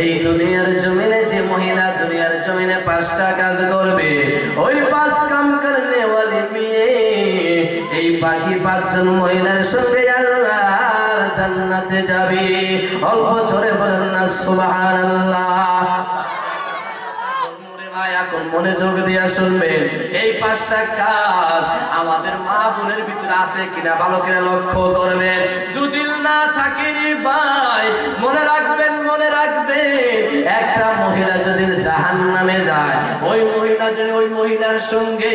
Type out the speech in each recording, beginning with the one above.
এই দুনিয়ার জমিনে যে মহিলা দুনিয়ার জমিনে পাঁচটা কাজ করবে, ওই পাঁচ কাম করলে এই বাকি পাঁচজন মহিলার সঙ্গে আল্লাহর জান্নাতে যাবে। অল্প জোরে বলেন না, সুবহানাল্লাহ। এখন মনোযোগ দিয়া শুনবেন, এই পাঁচটা কাজ আমাদের মা বোনের ভিতরে আছে কিনা ভালো করে লক্ষ্য করবেন। যদি না থাকে ভাই, মনে রাখবেন মনে রাখবেন, একটা মহিলা যদি জাহান নামে যায়, ওই মহিলা যদি ওই মহিলার সঙ্গে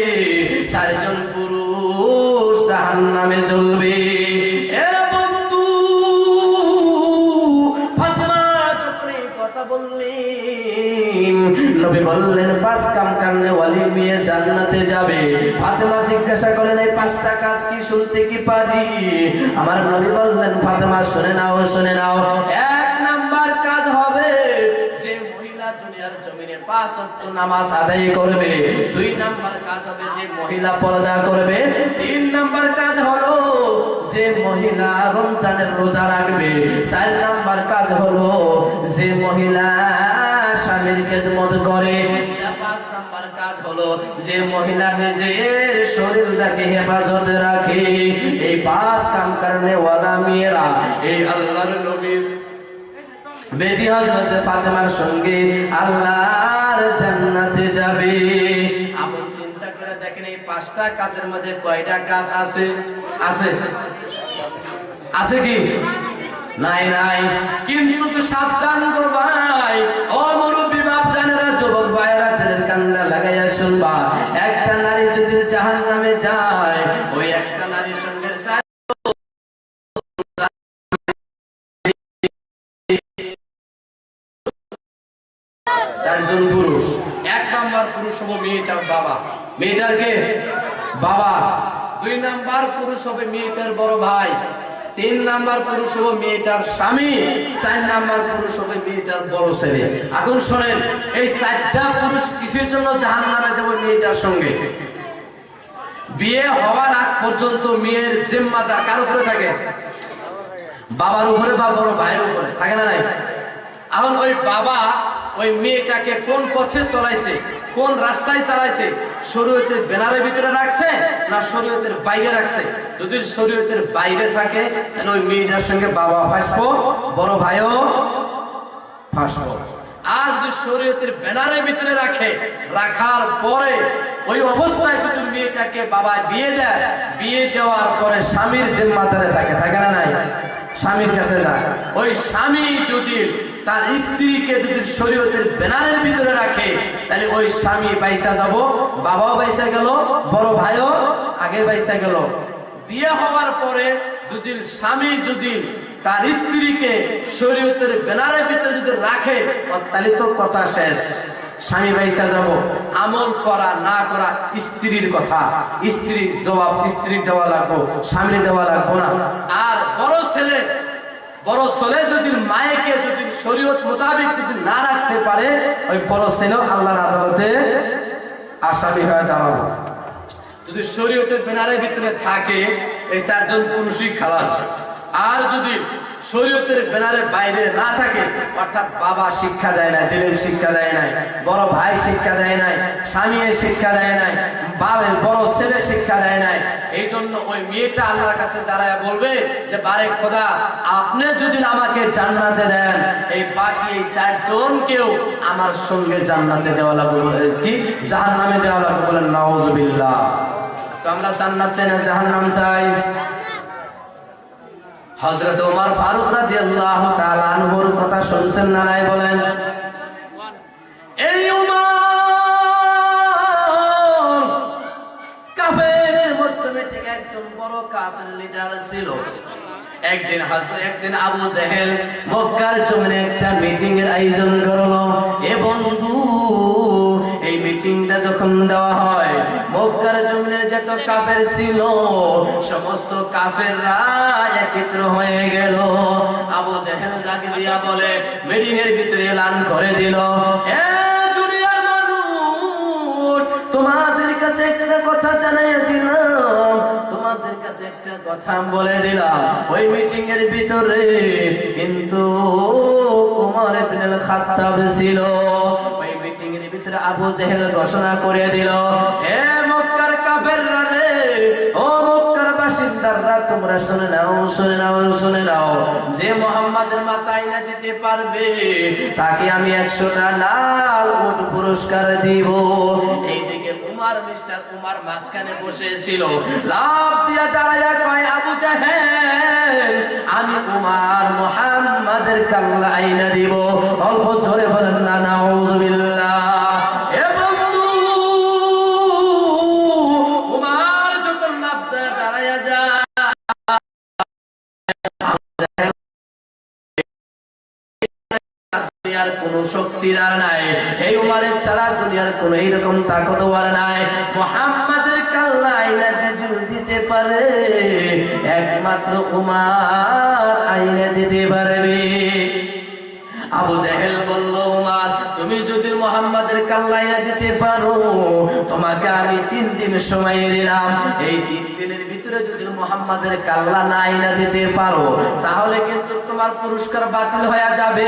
চারজন পুরুষ জাহান নামে চলবে। নবী বললেন, পাঁচ কাম কারণে ওয়ালি মেয়ে জান্নাতে যাবে। ফাতেমা জিজ্ঞাসা করলেন, এই পাঁচটা কাজ কি শুনতে কি পারি? আমার নবী বললেন, ফাতেমা, শুনে নাও শুনে নাও। এক নাম্বার কাজ হবে যে মহিলা দুনিয়ার জমিনে পাঁচ ওয়াক্ত নামাজ আদায় করবে। দুই নাম্বার কাজ হবে যে মহিলা পর্দা করবে। তিন নাম্বার কাজ হলো যে মহিলা রমজানের রোজা রাখবে, চার নাম্বার কাজ হলো যে মহিলা স্বামীর খেদমত করে। পাঁচ নাম্বার কাজ যে মহিলা শরীরটাকে হেফাজতে রাখে। এই এই আল্লাহর ফাতেমার সঙ্গে আল্লাহর জান্নাতে যাবে। আপনি চিন্তা করে দেখেন এই পাঁচটা কাজের মধ্যে কয়টা কাজ আছে? আছে। আছে কি? নাই নাই। কিন্তু সাবধান গো ভাই। ও বাপ জানেরা যুবক ভাইরা তেলের কান্দা লাগাইয়া শুনবা। একটা নারী যদি জাহান নামে যায়, ওই একটা নারীর সঙ্গে চারজন পুরুষ। এক নাম্বার পুরুষ হব মেয়েটার বাবা। মেয়েটার কে? বাবা। দুই নাম্বার পুরুষ হবে মেয়েটার বড় ভাই। তিন নাম্বার পুরুষ হবে মেয়েটার স্বামী, চার নাম্বার পুরুষ হবে মেয়েটার বড় ছেলে। এখন শোনেন, এই চারটা পুরুষ কিসের জন্য জাহান নামে দেবো মেয়েটার সঙ্গে? বিয়ে হওয়ার আগ পর্যন্ত মেয়ের জিম্মাদার কার উপরে থাকে? বাবার উপরে বা বড় ভাইয়ের উপরে? থাকে না নাই? এখন ওই বাবা ওই মেয়েটাকে কোন পথে চলাইছে, কোন রাস্তায় চালাইছে, শরীয়তের ব্যানারের ভিতরে রাখছে না শরীয়তের বাইরে রাখছে? যদি শরীয়তের বাইরে থাকে, তাহলে ওই মেয়েটার সঙ্গে বাবা ফাঁসবো, বড় ভাইও ফাঁসবো। আর যদি শরীয়তের ব্যানারের ভিতরে রাখে, রাখার পরে ওই অবস্থায় যদি মেয়েটাকে বাবা বিয়ে দেয়, বিয়ে দেওয়ার পরে স্বামীর জিম্মাদারে থাকে থাকে না নাই? স্বামীর কাছে যায়। ওই স্বামী যদি তার স্ত্রীকে যদি শরীয়তের ব্যানারের ভিতরে রাখে, তাহলে ওই স্বামী বাইসা যাব, বাবাও বাইসা গেল, বড় ভাইও আগে বাইসা গেল। বিয়ে হওয়ার পরে যদি স্বামী যদি তার স্ত্রীকে শরীয়তের ব্যানারের ভিতরে যদি রাখে, তাহলে তো কথা শেষ। স্বামী বাইসা যাব। আমল করা, না করা স্ত্রীর কথা। স্ত্রীর জবাব স্ত্রীর দেওয়া লাগবো স্বামী দেওয়া লাগবো না। আর বড় ছেলে বড় ছেলে যদি মায়েকে যদি শরীয়ত মোতাবেক যদি না রাখতে পারে, ওই বড় ছেলেও আল্লাহর আদালতে আসামি হয়ে দাঁড়াবো। যদি শরীয়তের ব্যানারের ভিতরে থাকে, এই চারজন পুরুষই খালাস আর যদি শরীয়তের ব্যানারের বাইরে না থাকে, অর্থাৎ বাবা শিক্ষা দেয় না দিলের শিক্ষা দেয় নাই, বড় ভাই শিক্ষা দেয় নাই, স্বামী শিক্ষা দেয় নাই বাবের বড় ছেলে শিক্ষা দেয় নাই। এই জন্য ওই মেয়েটা আল্লাহর কাছে দাঁড়ায় বলবে যে, বারে খোদা, আপনি যদি আমাকে জান্নাতে দেন, এই বাকি এই চারজনকেও আমার সঙ্গে জান্নাতে দেওয়া লাগবে কি? জাহান্নামে দেওয়া লাগবে বলেন নাউজুবিল্লাহ। তো আমরা জান্নাত চাই না জাহান্নাম চাই? হযরত ওমর ফারুক রাদিয়াল্লাহু তাআলা আনহুর কথা শুনছেন না নাই বলেন? কাফের লিডার ছিল। একদিন হাসে একদিন আবু জেহেল মক্কার জমিনে একটা মিটিং এর আয়োজন করল। এ বন্ধু, এই মিটিংটা যখন দেওয়া হয়, মক্কার জমিনের যত কাফের ছিল, সমস্ত কাফেররা একত্র হয়ে গেল। আবু জেহেল ডাক দিয়া বলে মিটিং এর ভিতরে এলান করে দিল। এ দুনিয়ার মানুষ, তোমাদের কাছে একটা কথা জানাইয়া দিলাম। তোমাদের কাছে একটা কথা বলে দিলাম। ওই মিটিং এর ভিতরে কিন্তু উমর ইবনে খাত্তাব ছিল। ওই মিটিং এর ভিতরে আবু জেহেল ঘোষণা করে দিল, এ মক্কার তোমরা শুনে নাও শুনে নাও শুনে নাও। যে মোহাম্মদের মাথায় না দিতে পারবে, তাকে আমি একশোটা লাল উট পুরস্কার দিব। এইদিকে উমার মিস্টার উমার মাঝখানে বসেছিল। লাভ দিয়া কয়, আবু আমি উমার মোহাম্মদের কাল্লা আইনা দিব। অল্প জোরে বলেন, না নাউজুবিল্লাহ দুনিয়ার কোন শক্তিদার নাই। এই উমারের ছাড়া দুনিয়ার কোন এইরকম তাকতওয়ার নাই। মোহাম্মদের কাল্লা আইনাতে জোর দিতে পারে। একমাত্র উমার আইনা দিতে পারবে। আবু জাহেল বলল, উমার, তুমি যদি মোহাম্মদের কাল্লাইনা দিতে পারো, তোমাকে আমি তিন দিন সময় দিলাম। এই তিন দিনের ভিতরে যদি মোহাম্মদের কাল্লা না দিতে পারো, তাহলে কিন্তু তোমার পুরস্কার বাতিল হয়ে যাবে।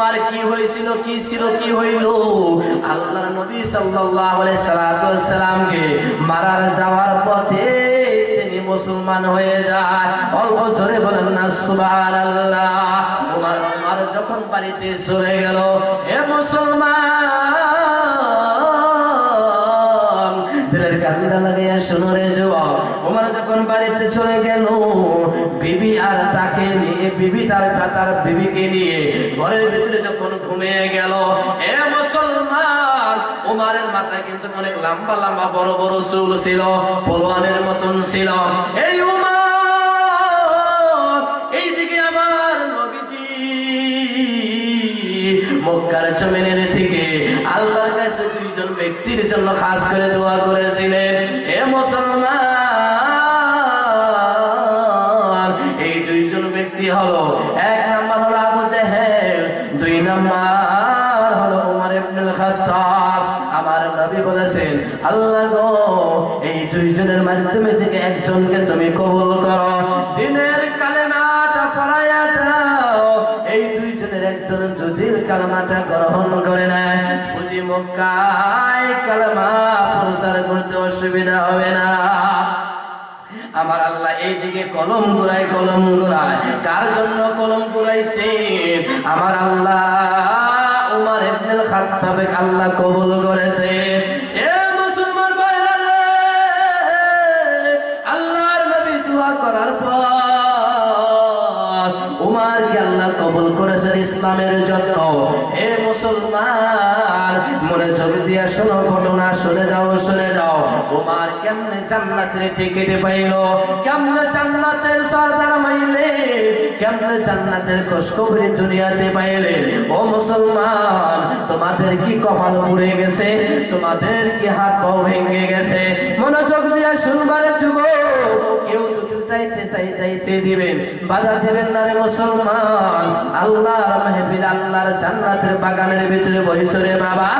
কি উমার কি হয়েছিল, কি ছিল, কি হইল? আল্লাহর নবী সাল্লাল্লাহু আলাইহি সাল্লামকে মারার যাওয়ার পথে তিনি মুসলমান হয়ে যায়। অল্প জোরে বলেন, না, সুবহানাল্লাহ। উমার যখন বাড়িতে চলে গেল, হে মুসলমান বিবি তার তার বিবিকে নিয়ে ঘরের ভিতরে যখন ঘুমিয়ে গেল, এ মুসলমান, উমারের মাথায় কিন্তু অনেক লম্বা লম্বা বড় বড় চুল ছিল, পলোয়ানের মতন ছিল। এই উমার, এইদিকে আমার নবীজি, মক্কার জমিনের থেকে আল্লাহর কাছে দুইজন ব্যক্তির জন্য খাস করে দোয়া করেছিলেন। হে মুসলমান নবী বলেছেন, আল্লাহ গো, এই দুইজনের মাধ্যমে থেকে একজনকে তুমি কবুল করো। দিনের কালেমাটা পড়াইয়া দাও। এই দুইজনের একজন যদি গ্রহণ করে নেয় বুঝি মক্কায় প্রচার করতে অসুবিধা হবে না। আমার আল্লাহ এইদিকে কলম ঘুরায় কলম ঘুরায়। কার জন্য কলম ঘুরাইছেন? আমার আল্লাহ ইবনুল খাত্তাবে আল্লাহ কবুল করেছে। এ মুসলমান ভাইরা রে, আল্লাহর নবী দোয়া করার পর আল্লাহ কবুল করেছেন ইসলামের জন্য। হে মুসলমান, মনে চোখ দিয়া শোনো, ঘটনা শুনে যাও শুনে যাও। উমার কেমনে জান্নাতের টিকিট পাইল, কেমনে জান্নাতের সর্দার হইলে কেমনে জান্নাতের খোঁজখবরি দুনিয়াতে পাইলে? ও মুসলমান, তোমাদের কি কপাল পুড়ে গেছে? তোমাদের কি হাত পাও ভেঙে গেছে? মনোযোগ দিয়া শুনবার যুব কেউ চাইতে চাই চাইতে দিবেন বাধা দিবেন না রে মুসলমান। আল্লাহর মেহফিল আল্লাহর জান্নাতের বাগানের ভিতরে বইসরে বাবা।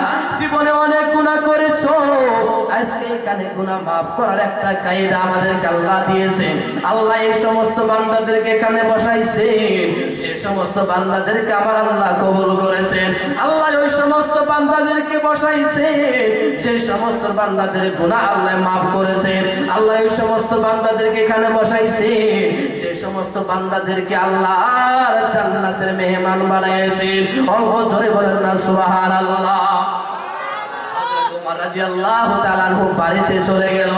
জীবনে অনেক গুনাহ করেছ। আজকে এখানে গুনাহ মাফ করার একটা কায়দা আমাদের আল্লাহ দিয়েছেন আল্লাহ এই সমস্ত বান্দাদেরকে এখানে বসাইছেন সে সমস্ত বান্দাদেরকে আমার আল্লাহ কবুল করেছেন। আল্লাহ ওই সমস্ত বান্দাদেরকে বসাইছেন যে সমস্ত বান্দাদের গুনাহ আল্লাহ মাফ করেছেন। আল্লাহ ওই সমস্ত বান্দাদেরকে এখানে বসাইছেন যে সমস্ত বান্দাদেরকে আল্লাহর জান্নাতের মেহমান বানিয়েছেন অল্প জোরে বলেন না, সুবহানাল্লাহ। রাদিয়াল্লাহু তাআলা বাড়িতে চলে গেল।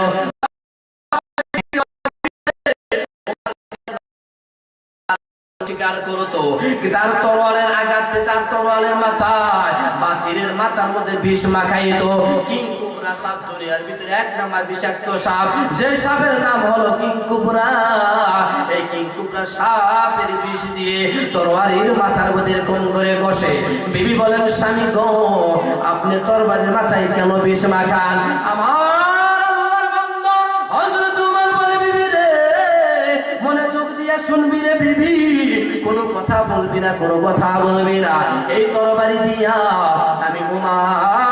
করতো তার তরোয়ালের আঘাতে, তার তরোয়ালের মাথায়? বা তীরের মাথার মধ্যে বিষ মাখাইতো। কিং কুবরা সাপ দুনিয়ার ভিতরে এক নাম্বার বিষাক্ত সাপ। যে সাপের নাম হলো এই সাপের বিষ দিয়ে তরোয়ারির মাথার মধ্যে করে বিবি বলেন, স্বামী গো, আপনি তরবারির মাথায় কেন বিষ মাখান? আমার শুনবি রে কোনো কথা বলবি না, কোনো কথা বলবি না। এই তরবারি দিয়া আমি উমার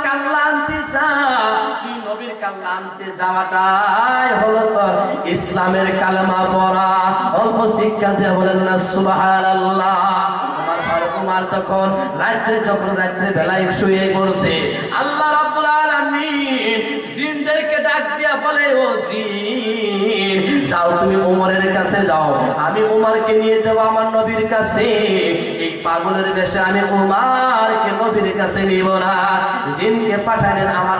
কাল্লা আনতে যাওয়াটাই হলো ইসলামের কালেমা পড়া। অল্প শিক্ষা দিয়ে বলেন না, সুবহানাল্লাহ। আমার যখন রাত্রে যখন রাত্রে বেলায় শুয়ে পড়ছে, আল্লাহ ডাক দিয়া বলে যাও তুমি কাছে যাও। আমি উমারকে নিয়ে যাব আমার নবীর কাছে। এই পাগলের বেশে আমি উমারকে নবীর কাছে নিব না। জিনকে পাঠালেন আমার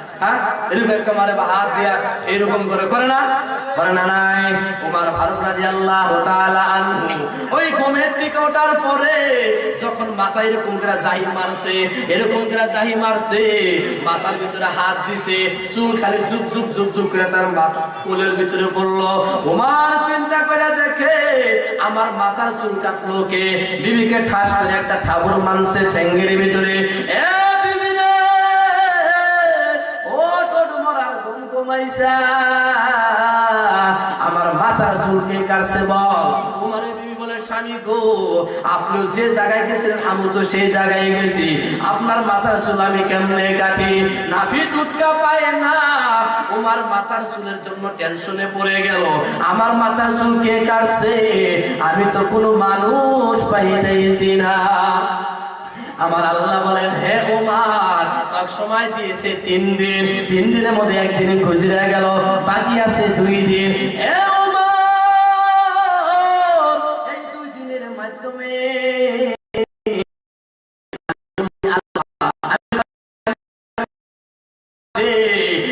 হ্যাঁ? একটা মাথার ভিতরে হাত দিছে, চুল খালি চুপ চুপ চুপ চুপ করে তার কোলের ভিতরে পড়ল। উমার চিন্তা করে দেখে আমার মাথার চুল কাটলো কে বিবিকে ঠাস করে একটা থাবর মানছে ভিতরে। এ আমার মাথার চুলকে কাটছে বল। আপনার মাথার চুল আমি কেমনে কাটি? নাভি টুটকা না। উমার মাথার চুলের জন্য টেনশনে গেল। আমার মাথার চুল কে কাটছে? আমি তো কোনো মানুষ পাইতেছি না। আমার আল্লাহ বলেন, হে উমার তার সময় দিয়েছে তিন দিন, তিন দিনের মধ্যে একদিন গুজরে গেল, বাকি আছে দুই দিন।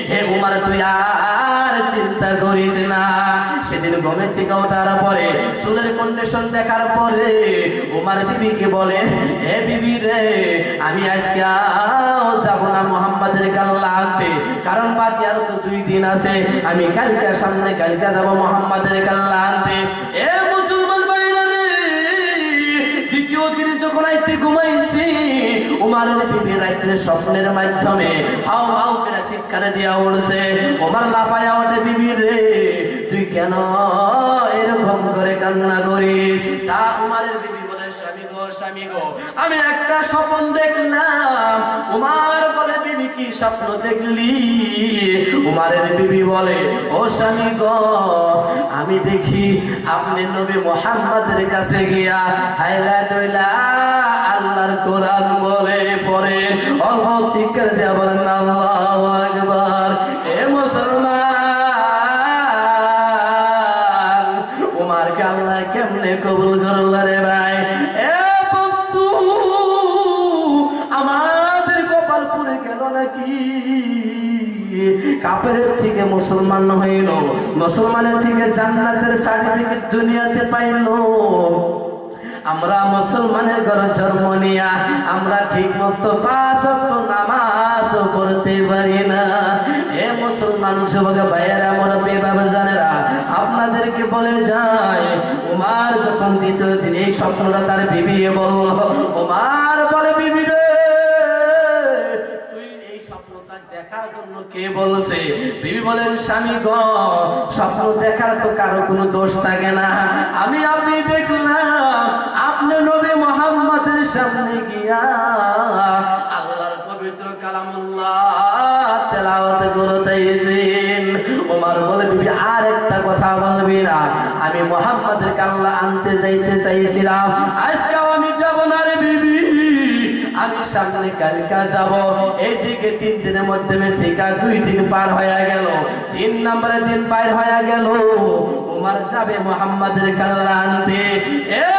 হে উমার তুই আর চিন্তা করিস না। সেদিন ঘুমে থেকে ওঠার পরে চুলের কন্ডিশন দেখার পরে উমার বিবিকে বলে, হে বিবি রে, আমি আজকে যাব যাব না মোহাম্মদের কাল্লা আনতে কারণ বাকি আরও তো দুই দিন আছে। আমি কালিকার সামনে কালিকা যাব মোহাম্মদের কাল্লা আনতে এ উমারের বিবি রাত্রে স্বপ্নের মাধ্যমে। হাও হাও করে দিয়া উঠছে লাফায়া ওঠে বিবি রে, তুই কেন এরকম করে কান্না তা বিবি বলে, স্বামী গো স্বামী গো, আমি একটা স্বপ্ন দেখলাম। বলে, বিবি, কি স্বপ্ন দেখলি? বিবি বলে, ও স্বামী গো, আমি দেখি আপনি নবী মোহাম্মদের কাছে গিয়া হাইলা ডইলা আল্লাহর কোরআন বলে। পড়ে অল্প চিৎকার দিয়া বলেন, আল্লাহু এ মুসলমান, উমারকে আল্লাহ কেমনে কবুল করল রে ভাই? এ বন্ধু, আমাদের কপাল পুরে গেল নাকি? কাপের থেকে মুসলমান হইল, মুসলমানের থেকে জান্নাতের সার্টিফিকেট দুনিয়াতে পাইলো। আমরা মুসলমানের ঘরে জন্ম নিয়া আমরা ঠিক মতো পাঁচ নামাজ করতে পারি না। হে মুসলমান যুবক ভাইয়েরা আমার বাবা জানেরা আপনাদেরকে বলে যায়, উমার যখন দ্বিতীয় দিন এই স্বপ্নটা তার বিবিয়ে বলল, উমার বলে, বিবি দেখার জন্য কে বলছে? বিবি বলেন, স্বামী গ, স্বপ্ন দেখার তো কারও কোনো দোষ থাকে না। আমি আপনি দেখলাম সামনে গিয়া আল্লাহর পবিত্র কালামুল্লাহ তেলাওয়াত করতেছেন ওমর বলে, বিবি, আর একটা কথা বলবি না। আমি মোহাম্মদের কাল্লা আনতে যাইতে চাইছিলাম। আজকে আমি যাব না রে বিবি। আমি সামনে কালকা যাব। এইদিকে তিন দিনের মধ্যে থেকে দুই দিন পার হয়ে গেল। তিন নম্বরে দিন পার হয়ে গেল। উমার যাবে মোহাম্মদের কাল্লা আনতে। এ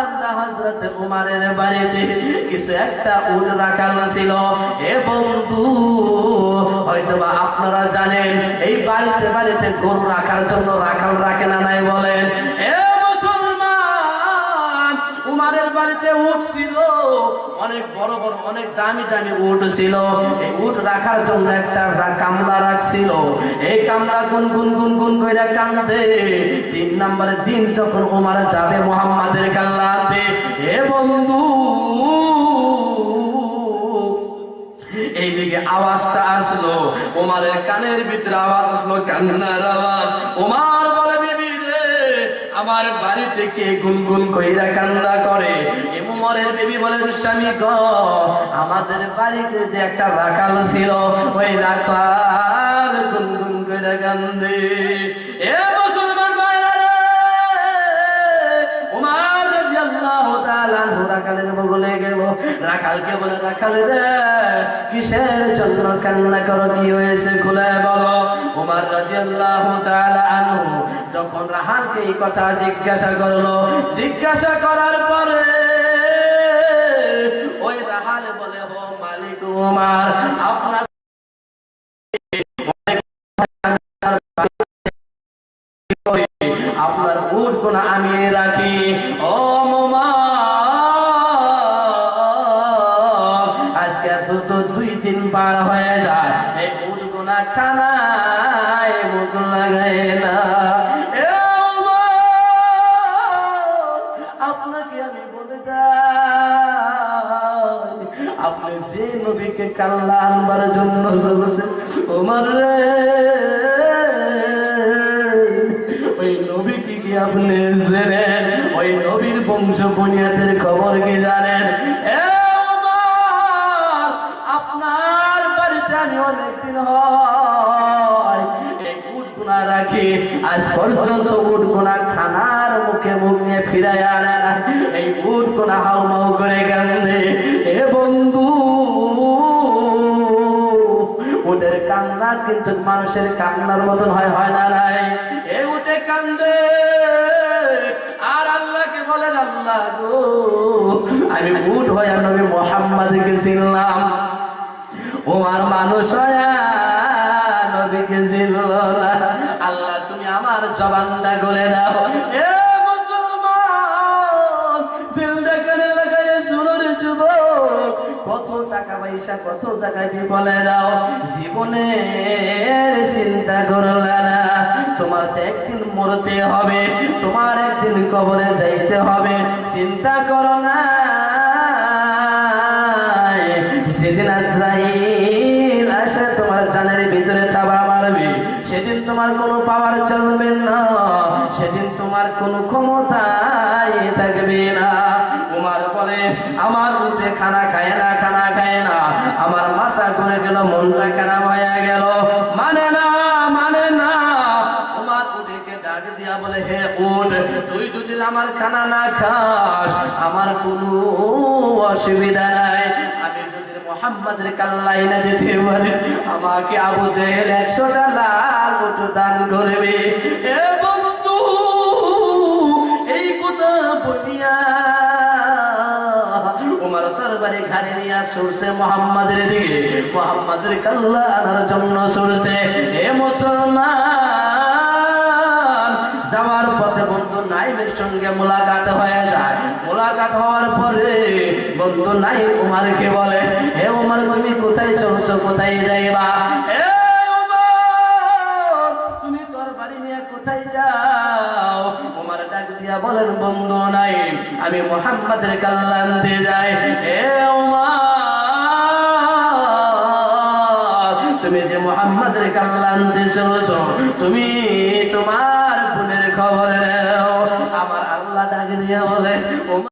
বান্দা হযরত উমারের বাড়িতে কিছু একটা উট রাখাল ছিল। এ বন্ধু, হয়তোবা আপনারা জানেন, এই বাড়িতে বাড়িতে গরু রাখার জন্য রাখাল রাখে না নাই বলেন? উট ছিল, অনেক বড় বড়, অনেক দামি দামি ছিল। এই রাখার জন্য একটা কামলা রাখছিল এই কামলা গুন গুন গুন গুন তিন দিন যখন উমার যাবে মোহাম্মদের কাল্লাতে হে বন্ধু, এইদিকে আওয়াজটা আসলো। ওমারের কানের ভিতরে আওয়াজ আসলো, কান্নার আওয়াজ। ওমার আমার বাড়ি থেকে গুনগুন কইরা কান্না করে। উমরের বেবি বলেন, স্বামী গ, আমাদের বাড়িতে যে একটা রাখাল ছিল, ওই রাখাল গুনগুন কইরা কান্দে। এ মুসলমান রাখালকে বলে, রাখাল রে, কিসের জন্য কান্না করো, কি হয়েছে খুলে বলো? উমার যখন রাহালকে এই কথা জিজ্ঞাসা করল। জিজ্ঞাসা করার পরে ওই রাহাল বলে, ও মালিক উমার, আপনার আপনার আমি রাখি। ও আজকে দুটো দুই দিন পার হয়ে যায়। এই উট গোনা খানায় মুখ লাগায় না। যে নবীকে কাল্লা আনবার জন্য চলেছে রে, ওই নবী কি আপনি জেনেন? ওই নবীর বংশ বুনিয়াদের খবর কি জানেন? আপনার বাড়িতে আমি অনেকদিন হয় রাখি, আজ পর্যন্ত উট গুনা খানার মুখে মুখ নিয়ে ফিরাই আনে না। এই উট গুনা হাউ কিন্তু মানুষের কান্নার মতন হয় হয় না নাই এ উঠে কান্দে। আর আল্লাহকে বলেন আল্লাহ গো, আমি ভুট হয়ে নবী মোহাম্মদকে চিনলাম। ওমার মানুষ হয়া নবীকে চিনল আল্লাহ, তুমি আমার জবানটা গলে দাও। পয়সা কত জায়গায় বিফলে দাও। জীবনের চিন্তা করলে না তোমার যে একদিন মরতে হবে, তোমার একদিন কবরে যাইতে হবে। চিন্তা করো না। সেদিন তোমার কোনো পাওয়ার চলবে না। সেদিন তোমার কোনো ক্ষমতাই থাকবে না। উমার বলে, আমার রূপে খানা খায় না গেল মনটা খারাপ হয়ে গেল। মানে না মানে না। উমার উঠেকে ডাক দিয়া বলে, হে উঠ তুই যদি আমার খানা না খাস, আমার অসুবিধা নাই। না যেতে আমাকে আবু জেহেল একশোটা লাল উঠো দান করবে। বন্ধু, এই কথা বলিয়া তরবারি ঘাড়ে নিয়ে ছুটছে মোহাম্মদের দিকে। মোহাম্মদের কাল্লা আনার জন্য চলছে হে মুসলমান, যাওয়ার পথে বন্ধু নাইমের সঙ্গে মোলাকাত হয়ে যায়। মোলাকাত হওয়ার পরে বন্ধু নাই উমারকে বলে, হে উমার, তুমি কোথায় চলছো? কোথায় যাইবা? দিয়া বলেন, বন্ধু নাই, আমি মোহাম্মদের কাল্লান দিয়ে যাই। এ তুমি যে মোহাম্মদের কাল্লান দিয়ে চলেছ, তুমি তোমার বোনের খবর আমার আল্লাহ ডাক দিয়া বলে